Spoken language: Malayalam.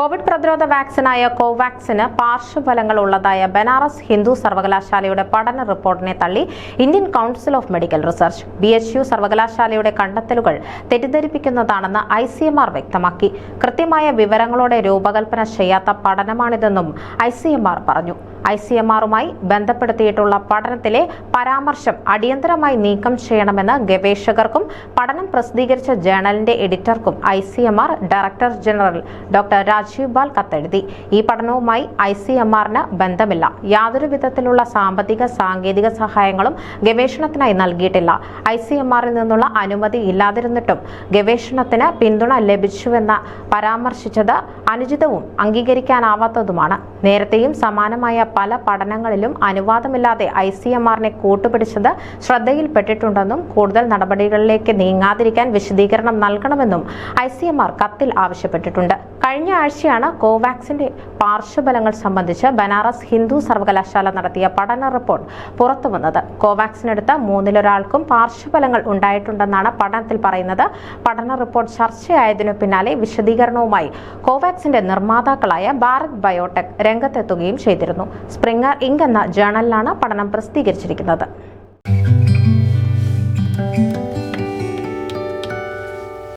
കോവിഡ് പ്രതിരോധ വാക്സിനായ കോവാക്സിന് പാർശ്വഫലങ്ങൾ ഉള്ളതായ ബനാറസ് ഹിന്ദു സർവകലാശാലയുടെ പഠന റിപ്പോർട്ടിനെ തള്ളി Indian council of medical research. B H U സർവകലാശാലയുടെ കണ്ടെത്തലുകൾ തെറ്റിദ്ധരിപ്പിക്കുന്നതാണെന്ന് ഐ സി എം ആർ വ്യക്തമാക്കി. കൃത്യമായ വിവരങ്ങളോടെ രൂപകൽപ്പന ചെയ്യാത്ത പഠനമാണിതെന്നും ഐ സി എം ആർ പറഞ്ഞു. ഐ സി എം ആറുമായി ബന്ധപ്പെടുത്തിയിട്ടുള്ള പഠനത്തിലെ പരാമർശം അടിയന്തരമായി നീക്കം ചെയ്യണമെന്ന് ഗവേഷകർക്കും പഠനം പ്രസിദ്ധീകരിച്ച ജേണലിന്റെ എഡിറ്റർക്കും I C M R director general doctor Rajeev Bahl കത്തെഴുതി. ഈ പഠനവുമായി ഐ സി എം ആറിന് ബന്ധമില്ല. യാതൊരു വിധത്തിലുള്ള സാമ്പത്തിക സാങ്കേതിക സഹായങ്ങളും ഗവേഷണത്തിനായി നൽകിയിട്ടില്ല. ഐ സി എം ആറിൽ നിന്നുള്ള അനുമതി ഇല്ലാതിരുന്നിട്ടും ഗവേഷണത്തിന് പിന്തുണ ലഭിച്ചുവെന്ന് പരാമർശിച്ചത് അനുചിതവും അംഗീകരിക്കാനാവാത്തതുമാണ്. നേരത്തെയും സമാനമായ പല പഠനങ്ങളിലും അനുവാദമില്ലാതെ ഐ സി എം ആറിനെ കൂട്ടുപിടിച്ചത് ശ്രദ്ധയിൽപ്പെട്ടിട്ടുണ്ടെന്നും കൂടുതൽ നടപടികളിലേക്ക് നീങ്ങാതിരിക്കാൻ വിശദീകരണം നൽകണമെന്നും ഐ സി എം ആർ കത്തിൽ ആവശ്യപ്പെട്ടിട്ടുണ്ട്. കഴിഞ്ഞ ആഴ്ചയാണ് കോവാക്സിന്റെ പാർശ്വഫലങ്ങൾ സംബന്ധിച്ച് ബനാറസ് ഹിന്ദു സർവകലാശാല നടത്തിയ പഠന റിപ്പോർട്ട് പുറത്തുവന്നത്. കോവാക്സിനെടുത്ത മൂന്നിലൊരാൾക്കും പാർശ്വഫലങ്ങൾ ഉണ്ടായിട്ടുണ്ടെന്നാണ് പഠനത്തിൽ പറയുന്നത്. പഠന റിപ്പോർട്ട് ചർച്ചയായതിനു പിന്നാലെ വിശദീകരണവുമായി കോവാക്സിന്റെ നിർമ്മാതാക്കളായ ഭാരത് ബയോടെക് രംഗത്തെത്തുകയും ചെയ്തിരുന്നു. സ്പ്രിംഗർ ഇങ്ക് എന്ന ജേണലിലാണ് പഠനം പ്രസിദ്ധീകരിച്ചിരിക്കുന്നത്.